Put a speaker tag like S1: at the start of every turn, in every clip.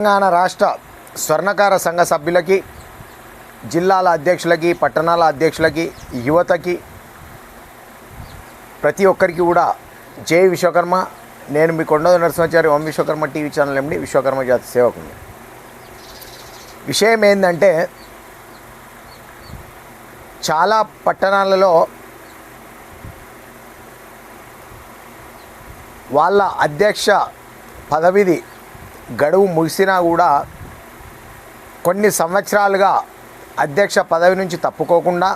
S1: తెలంగాణ రాష్ట్ర స్వర్ణకార సంఘ సభ్యులకి జిల్లాల అధ్యక్షులకి పట్టణాల అధ్యక్షులకి యువతకి ప్రతి ఒక్కరికి కూడా జై విశ్వకర్మ. నేను మీ Konda Narasimhachari Om Vishwakarma TV channel MD Vishwakarma జాతి సేవకుని. విషయం ఏంటంటే చాలా పట్టణాలలో వాళ్ళ అధ్యక్ష పదవిది గడువు ముగిసినా కూడా కొన్ని సంవత్సరాలుగా అధ్యక్ష పదవి నుంచి తప్పుకోకుండా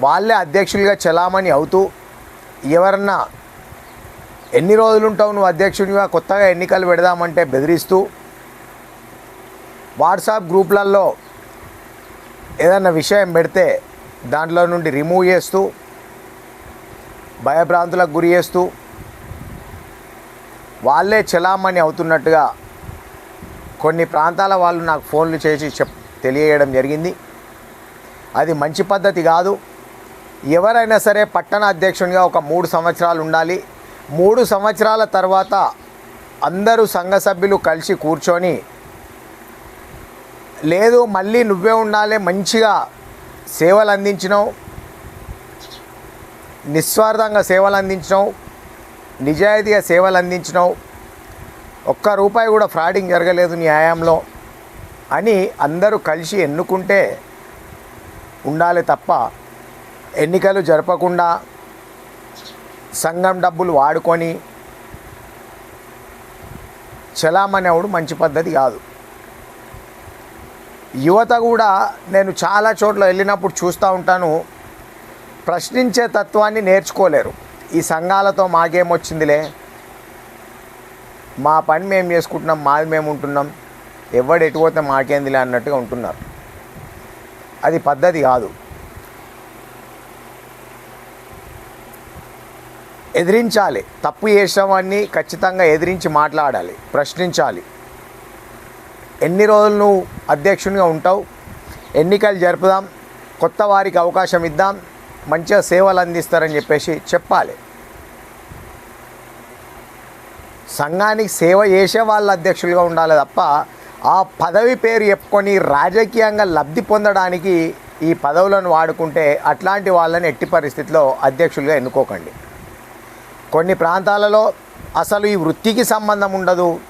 S1: వాళ్ళే అధ్యక్షులుగా చలామణి అవుతూ ఎవరన్నా ఎన్ని రోజులు ఉంటావు నువ్వు అధ్యక్షునిగా కొత్తగా ఎన్నికలు పెడదామంటే బెదిరిస్తూ వాట్సాప్ గ్రూప్లలో ఏదన్నా విషయం పెడితే దాంట్లో నుండి రిమూవ్ చేస్తూ భయభ్రాంతులకు గురి చేస్తూ వాళ్ళే చెలామణి అవుతున్నట్టుగా కొన్ని ప్రాంతాల వాళ్ళు నాకు ఫోన్లు చేసి చెప్ తెలియజేయడం జరిగింది. అది మంచి పద్ధతి కాదు. ఎవరైనా సరే పట్టణ అధ్యక్షునిగా ఒక మూడు సంవత్సరాలు ఉండాలి. మూడు సంవత్సరాల తర్వాత అందరూ సంఘ సభ్యులు కలిసి కూర్చొని లేదు మళ్ళీ నువ్వే ఉండాలి మంచిగా సేవలు అందించినావు నిస్వార్థంగా సేవలు అందించినావు నిజాయితీగా సేవలు అందించినావు ఒక్క రూపాయి కూడా ఫ్రాడింగ్ జరగలేదు న్యాయంలో అని అందరూ కలిసి ఎన్నుకుంటే ఉండాలి తప్ప ఎన్నికలు జరపకుండా సంఘం డబ్బులు వాడుకొని చలామణి మంచి పద్ధతి కాదు. యువత కూడా నేను చాలా చోట్ల వెళ్ళినప్పుడు చూస్తూ ఉంటాను ప్రశ్నించే తత్వాన్ని నేర్చుకోలేరు. ఈ సంఘాలతో మాకేమొచ్చిందిలే? మా పని మేము చేసుకుంటున్నాం మాది మేము ఉంటున్నాం. ఎవడు ఎటుపోతే మాకేందిలే అన్నట్టుగా ఉంటున్నారు. అది పద్ధతి కాదు. ఎదిరించాలి. తప్పు చేసేవాడిని ఖచ్చితంగా ఎదిరించి మాట్లాడాలి ప్రశ్నించాలి. ఎన్ని రోజులు నువ్వు అధ్యక్షునిగా ఉంటావు? ఎన్నికలు జరుపుదాం కొత్త వారికి అవకాశం ఇద్దాం మంచిగా సేవలు అందిస్తారని చెప్పేసి చెప్పాలి. సంఘానికి సేవ చేసే వాళ్ళు అధ్యక్షులుగా ఉండాలి తప్ప ఆ పదవి పేరు చెప్పుకొని రాజకీయంగా లబ్ధి పొందడానికి ఈ పదవులను వాడుకుంటే అట్లాంటి వాళ్ళని ఎట్టి పరిస్థితిలో అధ్యక్షులుగా ఎన్నుకోకండి. కొన్ని ప్రాంతాలలో అసలు ఈ వృత్తికి సంబంధం ఉండదు.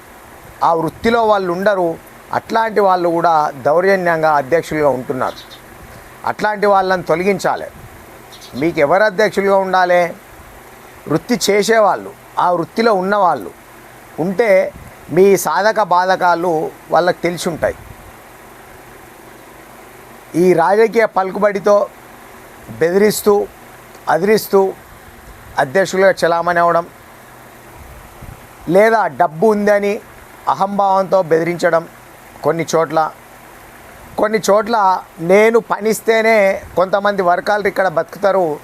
S1: ఆ వృత్తిలో వాళ్ళు ఉండరు. అట్లాంటి వాళ్ళు కూడా దౌర్జన్యంగా అధ్యక్షులుగా ఉంటున్నారు. అట్లాంటి వాళ్ళని తొలగించాలి. మీకు ఎవరు అధ్యక్షులుగా ఉండాలి? వృత్తి చేసేవాళ్ళు ఆ వృత్తిలో ఉన్నవాళ్ళు. ఉంటే మీ సాధక బాధకాలు వాళ్ళకి తెలిసి ఉంటాయి ఈ రాజకీయ పలుకుబడితో బెదిరిస్తూ అదిరిస్తూ అధ్యక్షులుగా చలామణి అవ్వడం లేదా డబ్బు ఉందని అహంభావంతో బెదిరించడం కొన్ని చోట్ల. కొన్ని చోట్ల నేను పనిస్తేనే కొంతమంది వర్గాలు ఇక్కడ బతుకుతారు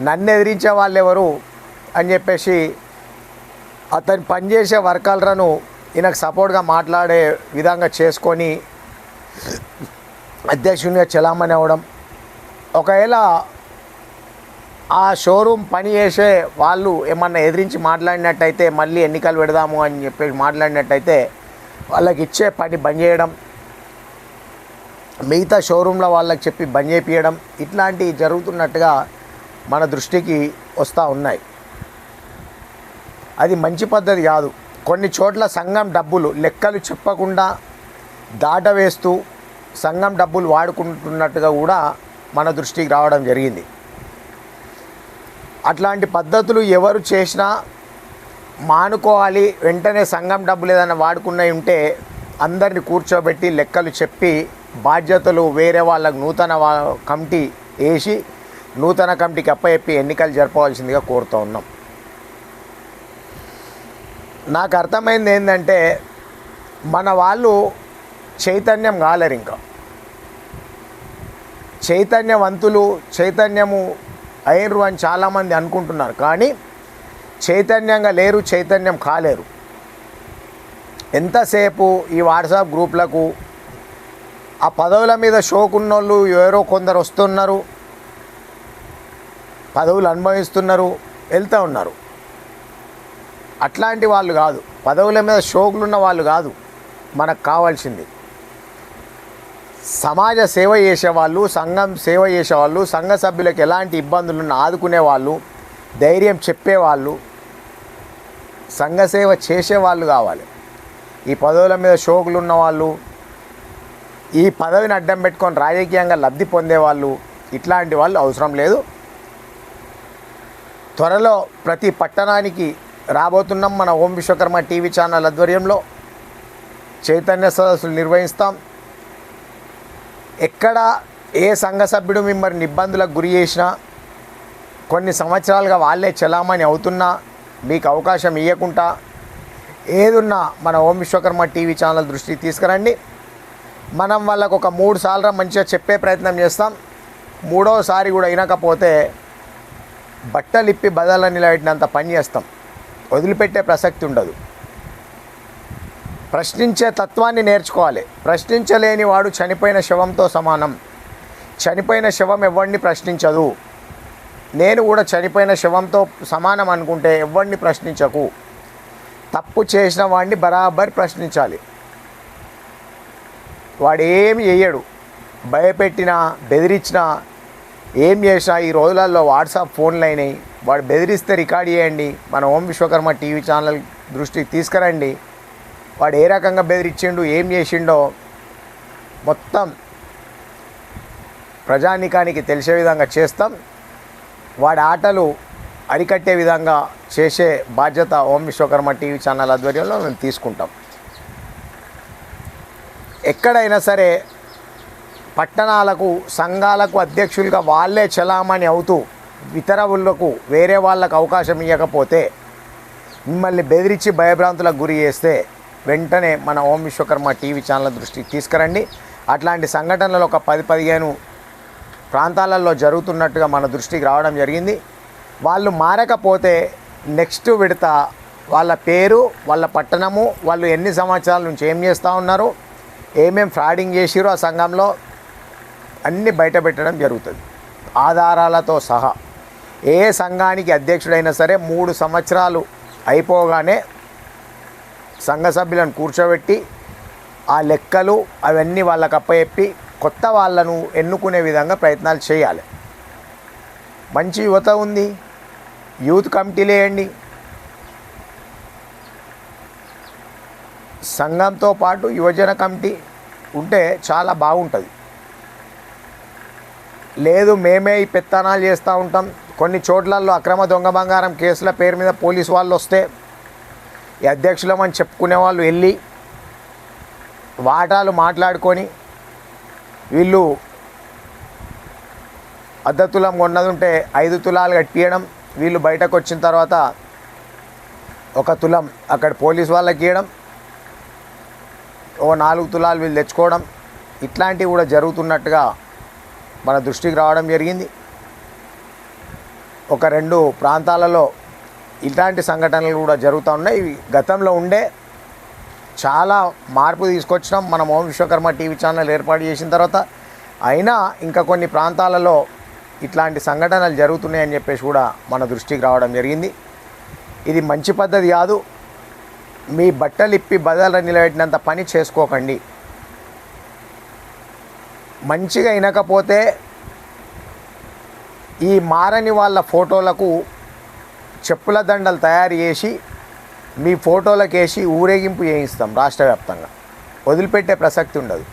S1: నన్ను ఎదిరించే వాళ్ళు ఎవరు అని చెప్పేసి అతను పనిచేసే వర్కర్లను ఈయనకు సపోర్ట్గా మాట్లాడే విధంగా చేసుకొని అధ్యక్షునిగా చలామణి అవ్వడం. ఒకవేళ ఆ షోరూమ్ పని చేసే వాళ్ళు ఏమన్నా ఎదిరించి మాట్లాడినట్టయితే మళ్ళీ ఎన్నికలు పెడదాము అని చెప్పేసి మాట్లాడినట్టయితే వాళ్ళకి ఇచ్చే పని బంద్ చేయడం. మిగతా షోరూంలో వాళ్ళకి చెప్పి బంద్ చేపించడం ఇట్లాంటివి జరుగుతున్నట్టుగా మన దృష్టికి వస్తూ ఉన్నాయి. అది మంచి పద్ధతి కాదు. కొన్ని చోట్ల సంఘం డబ్బులు లెక్కలు చెప్పకుండా దాటవేస్తూ సంఘం డబ్బులు వాడుకుంటున్నట్టుగా కూడా మన దృష్టికి రావడం జరిగింది. అట్లాంటి పద్ధతులు ఎవరు చేసినా మానుకోవాలి. వెంటనే సంఘం డబ్బులు ఏదైనా వాడుకున్నవి ఉంటే అందరిని కూర్చోబెట్టి లెక్కలు చెప్పి బాధ్యతలు వేరే వాళ్ళకు నూతన వా- కమిటీ వేసి నూతన కమిటీకి అప్పచెప్పి ఎన్నికలు జరపవలసిందిగా కోరుతూ ఉన్నాం. నాకు అర్థమైంది ఏంటంటే మన వాళ్ళు చైతన్యం కాలేరు ఇంకా. చైతన్యవంతులు చైతన్యము అయ్యరు అని చాలామంది అనుకుంటున్నారు. కానీ చైతన్యంగా లేరు చైతన్యం కాలేరు. ఎంతసేపు ఈ వాట్సాప్ గ్రూప్లకు ఆ పదవుల మీద షోకున్నోళ్ళు ఎవరో కొందరు వస్తున్నారు పదవులు అనుభవిస్తున్నారు వెళ్తూ ఉన్నారు. అట్లాంటి వాళ్ళు కాదు. పదవుల మీద షోకులున్న వాళ్ళు కాదు. మనకు కావాల్సింది. సమాజ సేవ చేసేవాళ్ళు సంఘం సేవ చేసేవాళ్ళు సంఘ సభ్యులకు ఎలాంటి ఇబ్బందులను ఆదుకునే వాళ్ళు ధైర్యం చెప్పేవాళ్ళు సంఘ సేవ చేసేవాళ్ళు కావాలి. ఈ పదవుల మీద షోకులు ఉన్నవాళ్ళు ఈ పదవిని అడ్డం పెట్టుకొని రాజకీయంగా లబ్ధి పొందేవాళ్ళు ఇట్లాంటి వాళ్ళు అవసరం లేదు. త్వరలో ప్రతి పట్టణానికి రాబోతున్నాం మన ఓం విశ్వకర్మ టీవీ ఛానల్ ఆధ్వర్యంలో. చైతన్య సదస్సులు నిర్వహిస్తాం. ఎక్కడ ఏ సంఘ సభ్యుడు మిమ్మల్ని ఇబ్బందులకు గురి చేసినా కొన్ని సంవత్సరాలుగా వాళ్ళే చలామణి అవుతున్నా మీకు అవకాశం ఇవ్వకుండా ఏదున్నా మన ఓం విశ్వకర్మ టీవీ ఛానల్ దృష్టికి తీసుకురండి. మనం వాళ్ళకు ఒక మూడు సార్లు మంచిగా చెప్పే ప్రయత్నం చేస్తాం. మూడోసారి కూడా అయినకపోతే బట్టలిప్పి బదల నిలబెట్టినంత పని చేస్తాం. వదిలిపెట్టే ప్రసక్తి ఉండదు. ప్రశ్నించే తత్వాన్ని నేర్చుకోవాలి. ప్రశ్నించలేని వాడు చనిపోయిన శవంతో సమానం. చనిపోయిన శవం ఎవరిని ప్రశ్నించదు. నేను కూడా చనిపోయిన శవంతో సమానం అనుకుంటే ఎవరిని ప్రశ్నించకు. తప్పు చేసిన వాడిని బరాబర్ ప్రశ్నించాలి. వాడు ఏమి చేయడు భయపెట్టినా బెదిరించినా ఏం చేసినా ఈ రోజులలో వాట్సాప్ ఫోన్లు అయినాయి వాడు బెదిరిస్తే రికార్డ్ చేయండి. మన ఓం విశ్వకర్మ టీవీ ఛానల్ దృష్టికి తీసుకురండి. వాడు ఏ రకంగా బెదిరించిండు ఏం చేసిండో మొత్తం ప్రజానికానికి తెలిసే విధంగా చేస్తాం. వాడి ఆటలు అరికట్టే విధంగా చేసే బాధ్యత ఓం విశ్వకర్మ టీవీ ఛానల్ ఆధ్వర్యంలో మేము తీసుకుంటాం. ఎక్కడైనా సరే పట్టణాలకు సంఘాలకు అధ్యక్షులుగా వాళ్ళే చలామణి అవుతూ ఇతరులకు వేరే వాళ్ళకు అవకాశం ఇవ్వకపోతే మిమ్మల్ని బెదిరించి భయభ్రాంతులకు గురి చేస్తే వెంటనే మన ఓం విశ్వకర్మ టీవీ ఛానల్ దృష్టికి తీసుకురండి. అట్లాంటి సంఘటనలు ఒక పది పదిహేను ప్రాంతాలలో జరుగుతున్నట్టుగా మన దృష్టికి రావడం జరిగింది. వాళ్ళు మారకపోతే నెక్స్ట్ విడత వాళ్ళ పేరు వాళ్ళ పట్టణము వాళ్ళు ఎన్ని సంవత్సరాల నుంచి ఏం చేస్తూ ఉన్నారు ఏమేం ఫ్రాడింగ్ చేసిరో ఆ సంఘంలో అన్నీ బయట పెట్టడం జరుగుతుంది. ఆధారాలతో సహా. ఏ సంఘానికి అధ్యక్షుడైనా సరే మూడు సంవత్సరాలు అయిపోగానే సంఘ సభ్యులను కూర్చోబెట్టి ఆ లెక్కలు అవన్నీ వాళ్ళకి అప్పచెప్పి కొత్త వాళ్ళను ఎన్నుకునే విధంగా ప్రయత్నాలు చేయాలి. మంచి యువత ఉంది. యూత్ కమిటీలు వేయండి సంఘంతో పాటు యువజన కమిటీ ఉంటే చాలా బాగుంటుంది. లేదు మేమే ఈ పెత్తనాలు చేస్తూ ఉంటాం. కొన్ని చోట్లలో అక్రమ దొంగ బంగారం కేసుల పేరు మీద పోలీసు వాళ్ళు వస్తే ఈ అధ్యక్షులమని చెప్పుకునే వాళ్ళు వెళ్ళి వాటాలు మాట్లాడుకొని వీళ్ళు అర్ధ తులం కొన్నది ఉంటే ఐదు తులాలు కట్టియడం వీళ్ళు బయటకు వచ్చిన తర్వాత ఒక తులం అక్కడ పోలీస్ వాళ్ళకి ఇవ్వడం ఓ నాలుగు తులాలు వీళ్ళు తెచ్చుకోవడం ఇట్లాంటివి కూడా జరుగుతున్నట్టుగా మన దృష్టికి రావడం జరిగింది. ఒక రెండు ప్రాంతాలలో ఇట్లాంటి సంఘటనలు కూడా జరుగుతూ ఉన్నాయి. ఇవి గతంలో ఉండే చాలా మార్పు తీసుకొచ్చినాం. మనం ఓం విశ్వకర్మ టీవీ ఛానల్ ఏర్పాటు చేసిన తర్వాత అయినా ఇంకా కొన్ని ప్రాంతాలలో ఇట్లాంటి సంఘటనలు జరుగుతున్నాయని చెప్పేసి కూడా మన దృష్టికి రావడం జరిగింది. ఇది మంచి పద్ధతి కాదు. మీ బట్టలు ఇప్పి బదల నిలబెట్టినంత పని చేసుకోకండి. మంచిగా వినకపోతే ఈ మారని వాళ్ళ ఫోటోలకు చెప్పుల దండలు తయారు చేసి మీ ఫోటోలకు వేసి ఊరేగింపు చేయిస్తాం రాష్ట్ర వ్యాప్తంగా. వదిలిపెట్టే ప్రసక్తి ఉండదు.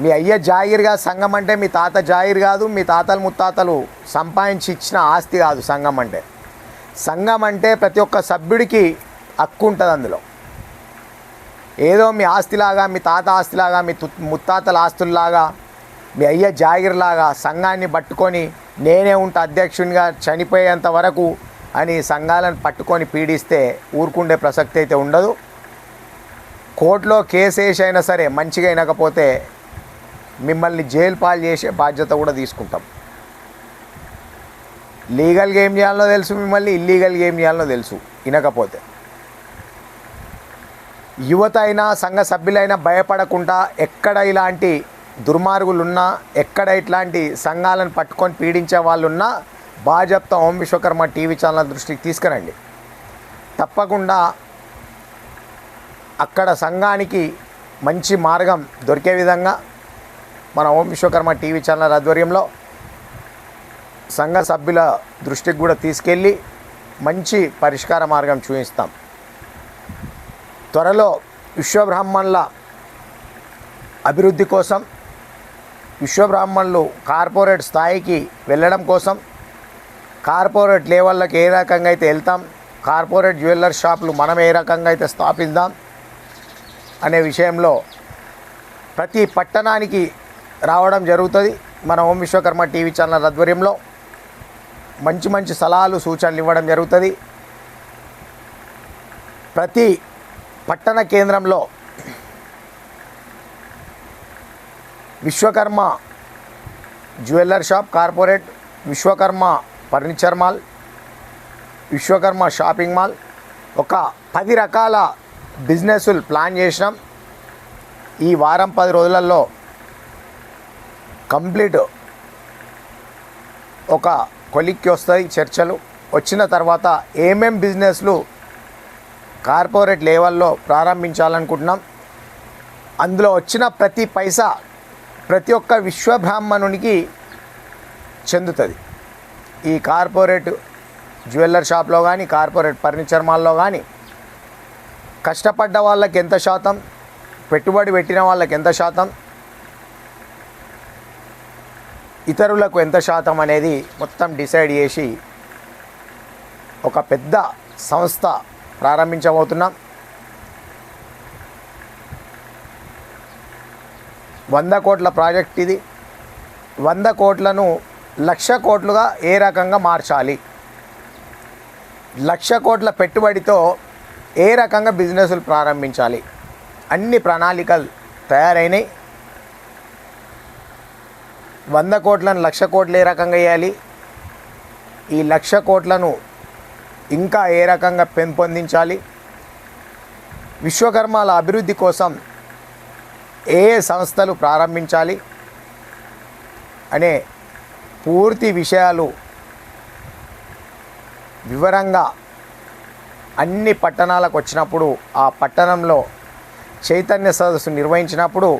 S1: మీ అయ్య జాగిరిగా సంఘం అంటే మీ తాత జాగిరి కాదు మీ తాతలు ముత్తాతలు సంపాదించి ఇచ్చిన ఆస్తి కాదు సంఘం అంటే. సంఘం అంటే ప్రతి ఒక్క సభ్యుడికి హక్కు ఉంటుంది అందులో. ఏదో మీ ఆస్తిలాగా మీ తాత ఆస్తిలాగా మీ ముత్తాతల ఆస్తుల్లాగా మీ అయ్య జాగిర్లాగా సంఘాన్ని పట్టుకొని నేనే ఉంటా అధ్యక్షునిగా చనిపోయేంత వరకు అని సంఘాలను పట్టుకొని పీడిస్తే ఊరుకుండే ప్రసక్తి అయితే ఉండదు. కోర్టులో కేసు వేసి అయినా సరే మంచిగా అయినకపోతే మిమ్మల్ని జైలు పాలు చేసే బాధ్యత కూడా తీసుకుంటాం. లీగల్గా ఏం చేయాలో తెలుసు మిమ్మల్ని ఇల్లీగల్గా ఏం చేయాలో తెలుసు వినకపోతే. యువత అయినా సంఘ సభ్యులైనా భయపడకుండా ఎక్కడ ఇలాంటి దుర్మార్గులున్నా ఎక్కడ ఇట్లాంటి సంఘాలను పట్టుకొని పీడించే వాళ్ళున్నా బాజప్తా ఓం విశ్వకర్మ టీవీ ఛానల్ దృష్టికి తీసుకురండి. తప్పకుండా అక్కడ సంఘానికి మంచి మార్గం దొరికే విధంగా మన ఓం విశ్వకర్మ టీవీ ఛానల్ ఆధ్వర్యంలో సంఘ సభ్యుల దృష్టికి కూడా తీసుకెళ్ళి మంచి పరిష్కార మార్గం చూపిస్తాం. త్వరలో విశ్వబ్రాహ్మణుల అభివృద్ధి కోసం విశ్వబ్రాహ్మణులు కార్పొరేట్ స్థాయికి వెళ్ళడం కోసం కార్పొరేట్ లెవెల్లోకి ఏ రకంగా అయితే వెళ్తాం కార్పొరేట్ జ్యువెలర్ షాపులు మనం ఏ రకంగా అయితే స్థాపిద్దాం అనే విషయంలో ప్రతి పట్టణానికి రావడం జరుగుతుంది. మన ఓం విశ్వకర్మ టీవీ ఛానల్ ఆధ్వర్యంలో మంచి మంచి సలహాలు సూచనలు ఇవ్వడం జరుగుతుంది. ప్రతి పట్టణ కేంద్రంలో Vishwakarma jeweller shop corporate Vishwakarma furniture mall Vishwakarma shopping mall. ఒక పది రకాల బిజినెస్లు ప్లాన్ చేసినాం. ఈ వారం పది రోజులలో కంప్లీట్ ఒక కొలిక్కి వస్తాయి చర్చలు. వచ్చిన తర్వాత ఏమేం బిజినెస్లు కార్పొరేట్ లెవెల్లో ప్రారంభించాలనుకుంటున్నాం. అందులో వచ్చిన ప్రతి పైసా ప్రతి ఒక్క విశ్వబ్రాహ్మణునికి చెందుతుంది. ఈ కార్పొరేట్ జ్యువెలర్ షాప్లో కానీ కార్పొరేట్ ఫర్నిచర్ మాల్లో కానీ కష్టపడ్డ వాళ్ళకి ఎంత శాతం పెట్టుబడి పెట్టిన వాళ్ళకి ఎంత శాతం ఇతరులకు ఎంత శాతం అనేది మొత్తం డిసైడ్ చేసి ఒక పెద్ద సంస్థ ప్రారంభించబోతున్నాం. వంద కోట్ల ప్రాజెక్ట్ ఇది. వంద కోట్లను లక్ష కోట్లుగా ఏ రకంగా మార్చాలి? లక్ష కోట్ల పెట్టుబడితో ఏ రకంగా బిజినెస్లు ప్రారంభించాలి? అన్ని ప్రణాళికలు తయారైనాయి. వంద కోట్లను లక్ష కోట్లు ఏ రకంగా వేయాలి? ఈ లక్ష కోట్లను ఇంకా ఏ రకంగా పెంపొందించాలి? విశ్వకర్మాల అభివృద్ధి కోసం ఏ సంస్థలు ప్రారంభించాలి అనే పూర్తి విషయాలు వివరంగా అన్ని పట్టణాలకు వచ్చినప్పుడు ఆ పట్టణంలో చైతన్య సదస్సు నిర్వహించినప్పుడు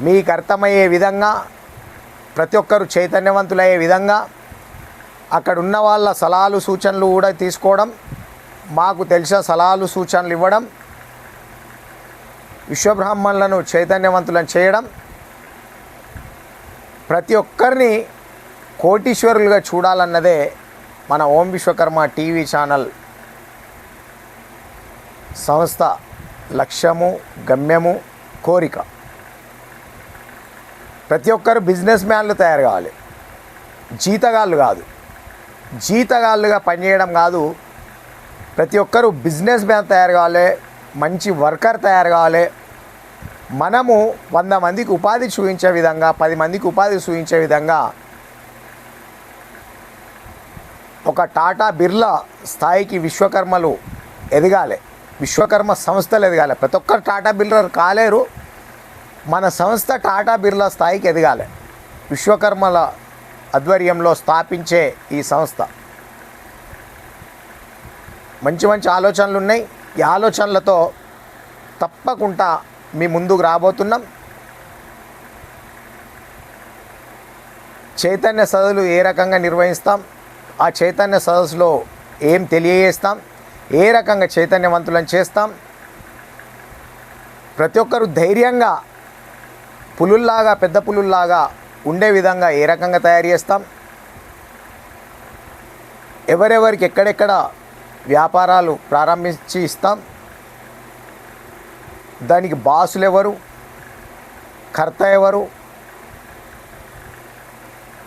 S1: మీకు అర్థమయ్యే విధంగా ప్రతి ఒక్కరు చైతన్యవంతులయ్యే విధంగా అక్కడ ఉన్న వాళ్ళ సలహాలు సూచనలు కూడా తీసుకోవడం మాకు తెలిసిన సలహాలు సూచనలు ఇవ్వడం విశ్వబ్రాహ్మణులను చైతన్యవంతులను చేయడం ప్రతి ఒక్కరిని కోటీశ్వరులుగా చూడాలన్నదే మన ఓం విశ్వకర్మ టీవీ ఛానల్ సంస్థ లక్ష్యము గమ్యము కోరిక. ప్రతి ఒక్కరు బిజినెస్ మ్యాన్లు తయారు కావాలి. జీతగాళ్ళు కాదు. జీతగాళ్ళుగా పనిచేయడం కాదు. ప్రతి ఒక్కరు బిజినెస్ మ్యాన్ తయారు కావాలి. మంచి వర్కర్ తయారు కావాలి. మనము వంద మందికి ఉపాధి చూపించే విధంగా పది మందికి ఉపాధి చూపించే విధంగా ఒక టాటా బిర్లా స్థాయికి విశ్వకర్మలు ఎదగాలి. విశ్వకర్మ సంస్థలు ఎదగాలి. ప్రతి ఒక్కరు టాటా బిర్లా కాలేరు. మన సంస్థ టాటా బిర్లా స్థాయికి ఎదగాలి. విశ్వకర్మల ఆధ్వర్యంలో స్థాపించే ఈ సంస్థ. మంచి మంచి ఆలోచనలు ఉన్నాయి. ఈ ఆలోచనలతో తప్పకుండా మీ ముందుకు రాబోతున్నాం. చైతన్య సదస్సులు ఏ రకంగా నిర్వహిస్తాం ఆ చైతన్య సదస్సులో ఏం తెలియజేస్తాం ఏ రకంగా చైతన్యవంతులను చేస్తాం ప్రతి ఒక్కరు ధైర్యంగా పులుల్లాగా పెద్ద పులుల్లాగా ఉండే విధంగా ఏ రకంగా తయారు చేస్తాం ఎవరెవరికి ఎక్కడెక్కడ వ్యాపారాలు ప్రారంభించి ఇస్తాం. దానికి బాసులు ఎవరు కర్త ఎవరు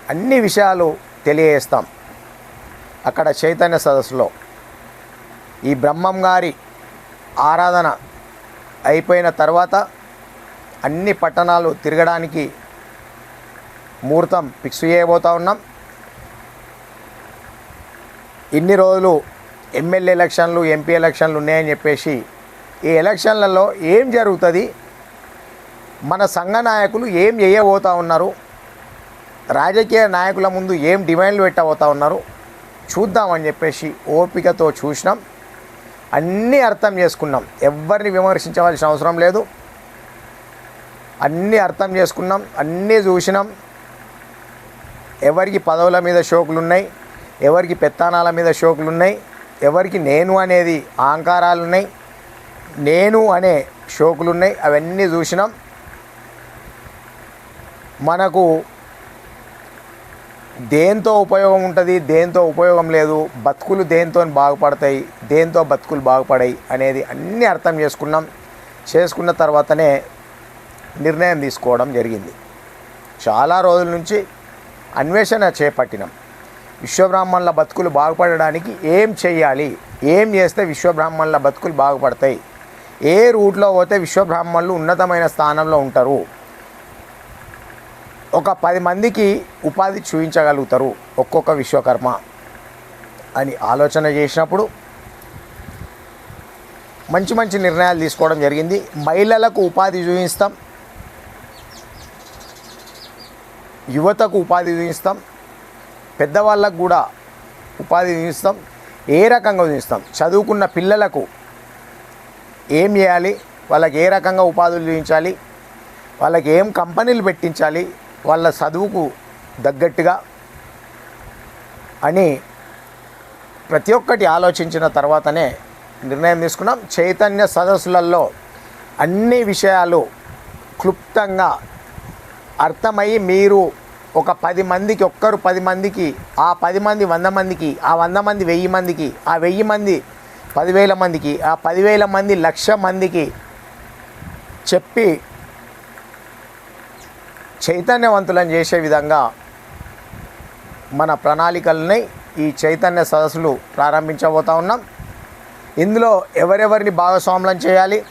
S1: అన్ని విషయాలు తెలియజేస్తాం అక్కడ చైతన్య సదస్సులో. ఈ బ్రహ్మం గారి ఆరాధన అయిపోయిన తర్వాత అన్ని పట్టణాలు తిరగడానికి ముహూర్తం ఫిక్స్ చేయబోతా ఉన్నాం. ఇన్ని రోజులు ఎమ్మెల్యే ఎలక్షన్లు ఎంపీ ఎలక్షన్లు ఉన్నాయని చెప్పేసి ఈ ఎలక్షన్లలో ఏం జరుగుతుంది? మన సంఘ నాయకులు ఏం చేయబోతా ఉన్నారు? రాజకీయ నాయకుల ముందు ఏం డిమాండ్లు పెట్టబోతా ఉన్నారు? చూద్దామని చెప్పేసి ఓపికతో చూసినాం. అన్నీ అర్థం చేసుకున్నాం. ఎవరిని విమర్శించవలసిన అవసరం లేదు. అన్నీ అర్థం చేసుకున్నాం. అన్నీ చూసినాం. ఎవరికి పదవుల మీద షోకులు ఉన్నాయి ఎవరికి పెత్తానాల మీద షోకులు ఉన్నాయి ఎవరికి నేను అనేది అహంకారాలు ఉన్నాయి నేను అనే షోకులు ఉన్నాయి అవన్నీ చూసినాం. మనకు దేంతో ఉపయోగం ఉంటుంది దేంతో ఉపయోగం లేదు బతుకులు దేంతో బాగుపడతాయి దేంతో బతుకులు బాగుపడాయి అనేది అన్నీ అర్థం చేసుకున్నాం. చేసుకున్న తర్వాతనే నిర్ణయం తీసుకోవడం జరిగింది. చాలా రోజుల నుంచి అన్వేషణ చేపట్టినాం. విశ్వబ్రాహ్మణుల బతుకులు బాగుపడడానికి ఏం చేయాలి? ఏం చేస్తే విశ్వబ్రాహ్మణుల బతుకులు బాగుపడతాయి? ఏ రూట్లో పోతే విశ్వబ్రాహ్మణులు ఉన్నతమైన స్థానంలో ఉంటారు? ఒక పది మందికి ఉపాధి చూపించగలుగుతారు ఒక్కొక్క విశ్వకర్మ అని ఆలోచన చేసినప్పుడు మంచి మంచి నిర్ణయాలు తీసుకోవడం జరిగింది. మహిళలకు ఉపాధి చూపిస్తాం. యువతకు ఉపాధి చూపిస్తాం. పెద్దవాళ్ళకు కూడా ఉపాధి ఇస్తాం ఏ రకంగా ఇస్తాం చదువుకున్న పిల్లలకు ఏం చేయాలి? వాళ్ళకి ఏ రకంగా ఉపాధులు చూపించాలి? వాళ్ళకి ఏం కంపెనీలు పెట్టించాలి? వాళ్ళ చదువుకు తగ్గట్టుగా అని ప్రతి ఒక్కటి ఆలోచించిన తర్వాతనే నిర్ణయం తీసుకున్నాం. చైతన్య సదస్సులలో అన్ని విషయాలు క్లుప్తంగా అర్థమయ్యి మీరు ఒక పది మందికి ఒక్కరు పది మందికి ఆ పది మంది వంద మందికి ఆ వంద మంది వెయ్యి మందికి ఆ వెయ్యి మంది పదివేల మందికి ఆ పదివేల మంది లక్ష మందికి చెప్పి చైతన్యవంతులను చేసే విధంగా మన ప్రణాళికల్ని ఈ చైతన్య సదస్సులు ప్రారంభించబోతా ఉన్నాం. ఇందులో ఎవరెవరిని భాగస్వాములను చేయాలి?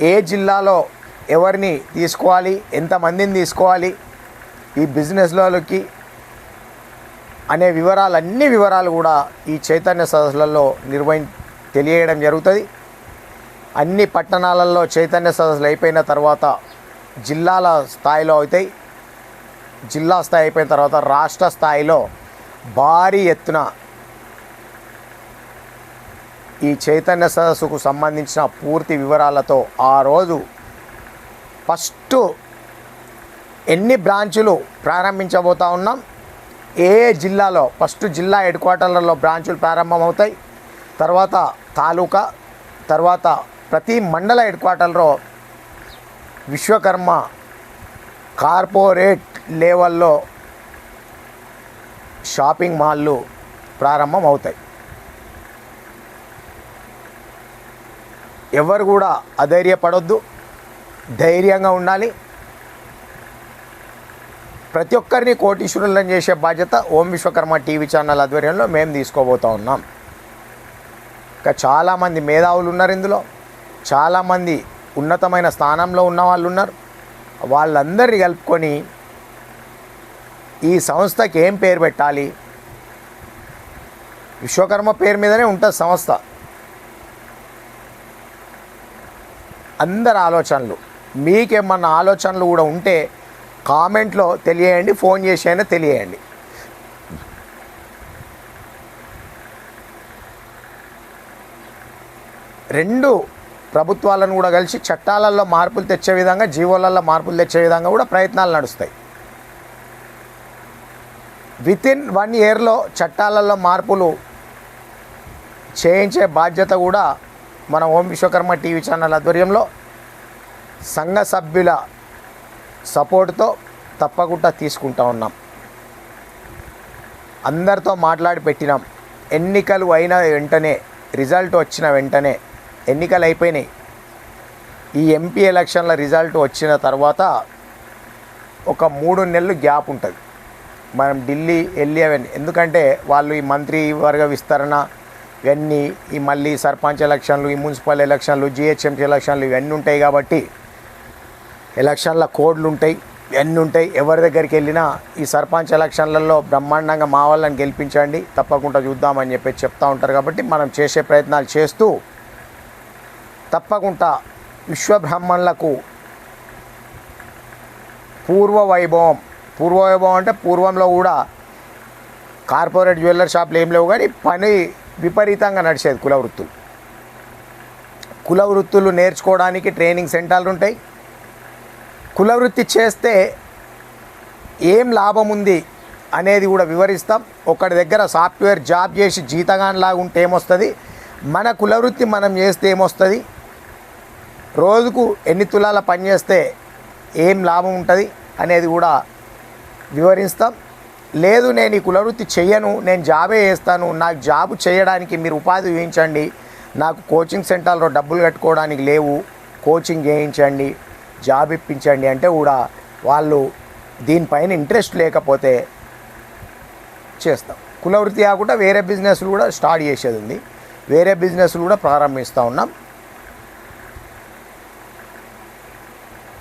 S1: ఏ జిల్లాలో ఎవరిని తీసుకోవాలి? ఎంతమందిని తీసుకోవాలి? ఈ బిజినెస్లకి అనే వివరాలు అన్ని వివరాలు కూడా ఈ చైతన్య సదస్సులలో నిర్వహి తెలియడం జరుగుతుంది. అన్ని పట్టణాలలో చైతన్య సదస్సులు అయిపోయిన తర్వాత జిల్లాల స్థాయిలో అవుతాయి. జిల్లా స్థాయి అయిపోయిన తర్వాత రాష్ట్ర స్థాయిలో భారీ ఎత్తున ఈ చైతన్య సదస్సుకు సంబంధించిన పూర్తి వివరాలతో ఆ రోజు ఫస్ట్ ఎన్ని బ్రాంచులు ప్రారంభించబోతా ఉన్నాం? ఏ ఏ జిల్లాలో? ఫస్ట్ జిల్లా హెడ్ క్వార్టర్లలో బ్రాంచులు ప్రారంభమవుతాయి. తర్వాత తాలూకా తర్వాత ప్రతి మండల హెడ్ క్వార్టర్లో విశ్వకర్మ కార్పొరేట్ లెవెల్లో షాపింగ్ మాల్లు ప్రారంభం అవుతాయి ఎవరు కూడా అధైర్యపడొద్దు. ధైర్యంగా ఉండాలి. ప్రతి ఒక్కరిని కోటీశ్వరులను చేసే బాధ్యత ఓం విశ్వకర్మ టీవీ ఛానల్ ఆధ్వర్యంలో మేము తీసుకోబోతా ఉన్నాం. ఇంకా చాలామంది మేధావులు ఉన్నారు ఇందులో. చాలామంది ఉన్నతమైన స్థానంలో ఉన్న వాళ్ళు ఉన్నారు వాళ్ళందరినీ కలుపుకొని ఈ సంస్థకి ఏం పేరు పెట్టాలి? విశ్వకర్మ పేరు మీదనే ఉంటుంది సంస్థ. అందరి ఆలోచనలు. మీకేమన్నా ఆలోచనలు కూడా ఉంటే కామెంట్లో తెలియండి ఫోన్ చేసి అయినా రెండు ప్రభుత్వాలను కూడా కలిసి చట్టాలలో మార్పులు తెచ్చే విధంగా జీవోలలో మార్పులు తెచ్చే విధంగా కూడా ప్రయత్నాలు నడుస్తాయి. వితిన్ వన్ ఇయర్లో చట్టాలలో మార్పులు చేయించే బాధ్యత కూడా మన ఓం విశ్వకర్మ టీవీ ఛానల్ ఆధ్వర్యంలో సంఘ సభ్యుల సపోర్ట్తో తప్పకుండా తీసుకుంటా ఉన్నాం. అందరితో మాట్లాడి పెట్టినాం. ఎన్నికలు అయిన వెంటనే రిజల్ట్ వచ్చిన వెంటనే ఎన్నికలు అయిపోయినాయి. ఈ ఎంపీ ఎలక్షన్ల రిజల్ట్ వచ్చిన తర్వాత ఒక మూడు నెలలు గ్యాప్ ఉంటుంది. మనం ఢిల్లీ వెళ్ళి అవన్నీ. ఎందుకంటే వాళ్ళు ఈ మంత్రి వర్గ విస్తరణ ఇవన్నీ ఈ మళ్ళీ సర్పంచ్ ఎలక్షన్లు ఈ మున్సిపల్ ఎలక్షన్లు జిహెచ్ఎంసీ ఎలక్షన్లు ఇవన్నీ ఉంటాయి కాబట్టి ఎలక్షన్ల కోడ్లు ఉంటాయి ఎన్ని ఉంటాయి ఎవరి దగ్గరికి వెళ్ళినా ఈ సర్పంచ్ ఎలక్షన్లలో బ్రహ్మాండంగా మా వాళ్ళని గెలిపించండి తప్పకుండా చూద్దామని చెప్పి చెప్తూ ఉంటారు కాబట్టి మనం చేసే ప్రయత్నాలు చేస్తూ తప్పకుండా విశ్వబ్రహ్మణులకు పూర్వ వైభవం పూర్వ వైభవం అంటే పూర్వంలో కూడా కార్పొరేట్ జ్యువెలర్ షాపులు ఏం లేవు కానీ పని విపరీతంగా నడిచేది కుల వృత్తులు. కుల వృత్తులు నేర్చుకోవడానికి ట్రైనింగ్ సెంటర్లు ఉంటాయి కులవృత్తి చేస్తే ఏం లాభం ఉంది అనేది కూడా వివరిస్తాం. ఒకటి దగ్గర సాఫ్ట్వేర్ జాబ్ చేసి జీతగానిలాగా ఉంటే ఏమొస్తుంది? మన కులవృత్తి మనం చేస్తే ఏమొస్తుంది? రోజుకు ఎన్ని తులాల పని చేస్తే ఏం లాభం ఉంటుంది అనేది కూడా వివరిస్తాం. లేదు నేను ఈ కులవృత్తి చెయ్యను నేను జాబే చేస్తాను నాకు జాబ్ చేయడానికి మీరు ఉపాధి వేయించండి నాకు కోచింగ్ సెంటర్లో డబ్బులు కట్టుకోవడానికి లేవు కోచింగ్ చేయించండి జాబ్ ఇప్పించండి అంటే కూడా వాళ్ళు దీనిపైన ఇంట్రెస్ట్ లేకపోతే చేస్తాం. కులవృత్తి కాకుండా వేరే బిజినెస్లు కూడా స్టార్ట్ చేసేది ఉంది. వేరే బిజినెస్లు కూడా ప్రారంభిస్తూ ఉన్నాం.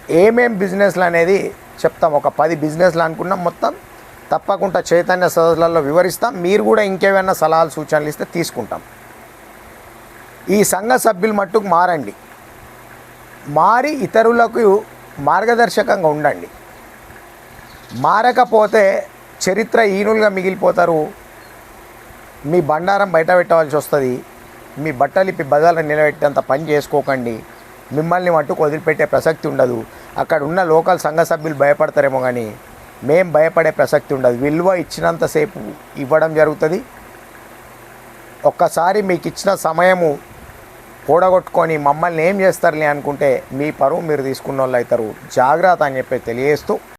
S1: ఏమేం బిజినెస్లు అనేది చెప్తాం. ఒక పది బిజినెస్లు అనుకున్నాం మొత్తం. తప్పకుండా చైతన్య సదస్సులలో వివరిస్తాం. మీరు కూడా ఇంకేమైనా సలహాలు సూచనలు ఇస్తే తీసుకుంటాం. ఈ సంఘ సభ్యులు మట్టుకు మారండి. మారి ఇతరులకు మార్గదర్శకంగా ఉండండి. మారకపోతే చరిత్ర ఈనులుగా మిగిలిపోతారు. మీ బండారం బయట పెట్టవలసి వస్తుంది. మీ బట్టలిప్పి ఇప్పి నిలబెట్టేంత పని చేసుకోకండి. మిమ్మల్ని మట్టుకు వదిలిపెట్టే ప్రసక్తి ఉండదు. అక్కడ ఉన్న లోకల్ సంఘ సభ్యులు భయపడతారేమో కానీ మేం భయపడే ప్రసక్తి ఉండదు. విలువ ఇచ్చినంతసేపు ఇవ్వడం జరుగుతుంది. ఒక్కసారి మీకు ఇచ్చిన సమయము కూడగొట్టుకొని మమ్మల్ని ఏం చేస్తారులే అనుకుంటే మీ పరువు మీరు తీసుకున్న వాళ్ళు అవుతారు. జాగ్రత్త అని చెప్పి తెలియజేస్తూ